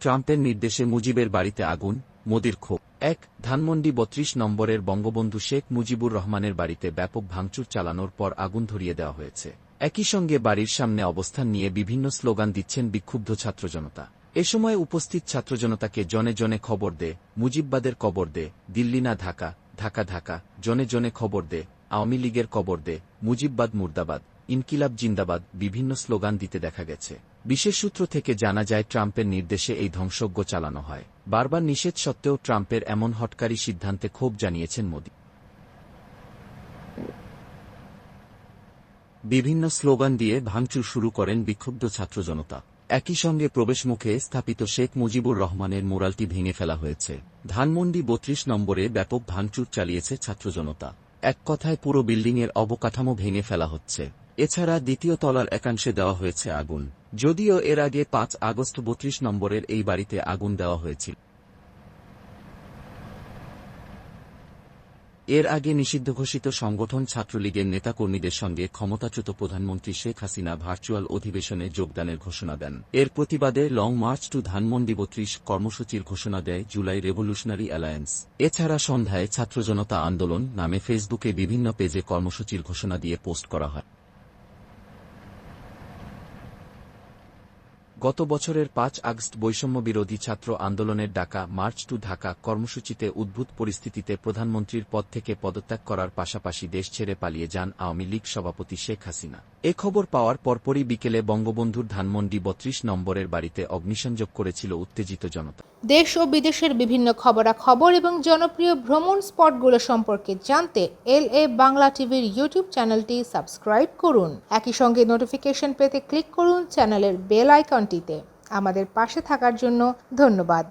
ট্রাম্পের নির্দেশে মুজিবের বাড়িতে আগুন, মোদির ক্ষোভ। এক, ধানমন্ডি বত্রিশ নম্বরের বঙ্গবন্ধু শেখ মুজিবুর রহমানের বাড়িতে ব্যাপক ভাঙচুর চালানোর পর আগুন ধরিয়ে দেওয়া হয়েছে। একই সঙ্গে বাড়ির সামনে অবস্থান নিয়ে বিভিন্ন স্লোগান দিচ্ছেন বিক্ষুব্ধ ছাত্র জনতা। এ সময় উপস্থিত ছাত্র জনতাকে জনে জনে খবর দে, মুজিববাদের কবর দে, দিল্লি না ঢাকা ঢাকা ঢাকা, জনে জনে খবর দে, আওয়ামী লীগের কবর দে, মুজিববাদ মুর্দাবাদ। ইনকিলাব জিন্দাবাদ বিভিন্ন স্লোগান দিতে দেখা গেছে। বিশেষ সূত্র থেকে জানা যায়, ট্রাম্পের নির্দেশে এই ধ্বংসজ্ঞ চালানো হয়। বারবার নিষেধ সত্ত্বেও ট্রাম্পের এমন হটকারী সিদ্ধান্তে ক্ষোভ জানিয়েছেন মোদী। বিভিন্ন স্লোগান দিয়ে ভাঙচুর শুরু করেন বিক্ষুব্ধ ছাত্র জনতা। একই সঙ্গে প্রবেশমুখে স্থাপিত শেখ মুজিবুর রহমানের মোরালটি ভেঙে ফেলা হয়েছে। ধানমন্ডি বত্রিশ নম্বরে ব্যাপক ভাঙচুর চালিয়েছে ছাত্র জনতা। এক কথায় পুরো বিল্ডিংয়ের অবকাঠামো ভেঙে ফেলা হচ্ছে। এছাড়া দ্বিতীয় তলার একাংশে দেওয়া হয়েছে আগুন। যদিও এর আগে পাঁচ আগস্ট বত্রিশ নম্বরের এই বাড়িতে আগুন দেওয়া হয়েছিল। এর আগে নিষিদ্ধ ঘোষিত সংগঠন ছাত্রলীগের নেতাকর্মীদের সঙ্গে ক্ষমতাচ্যুত প্রধানমন্ত্রী শেখ হাসিনা ভার্চুয়াল অধিবেশনে যোগদানের ঘোষণা দেন। এর প্রতিবাদে লং মার্চ টু ধানমন্ডি বত্রিশ কর্মসূচির ঘোষণা দেয় জুলাই রেভলিউশনারি অ্যালায়েন্স। এছাড়া সন্ধ্যায় ছাত্র জনতা আন্দোলন নামে ফেসবুকে বিভিন্ন পেজে কর্মসূচির ঘোষণা দিয়ে পোস্ট করা হয়। গত বছরের পাঁচ আগস্ট বৈষম্য বিরোধী ছাত্র আন্দোলনের ডাকা মার্চ টু ঢাকা কর্মসূচিতে উদ্ভূত পরিস্থিতিতে প্রধানমন্ত্রীর পদ থেকে পদত্যাগ করার পাশাপাশি দেশ ছেড়ে পালিয়ে যান আওয়ামী লীগ সভাপতি শেখ হাসিনা। এ খবর পাওয়ার পরপরই বিকেলে বঙ্গবন্ধুর ধানমন্ডি বত্রিশ নম্বরের বাড়িতে অগ্নিসংযোগ করেছিল উত্তেজিত জনতা। দেশ ও বিদেশের বিভিন্ন খবরাখবর এবং জনপ্রিয় ভ্রমণ স্পটগুলো সম্পর্কে জানতে এল এ বাংলা টিভির ইউটিউব চ্যানেলটি সাবস্ক্রাইব করুন। একই সঙ্গে নোটিফিকেশন পেতে ক্লিক করুন চ্যানেলের বেল আইকনটিতে। আমাদের পাশে থাকার জন্য ধন্যবাদ।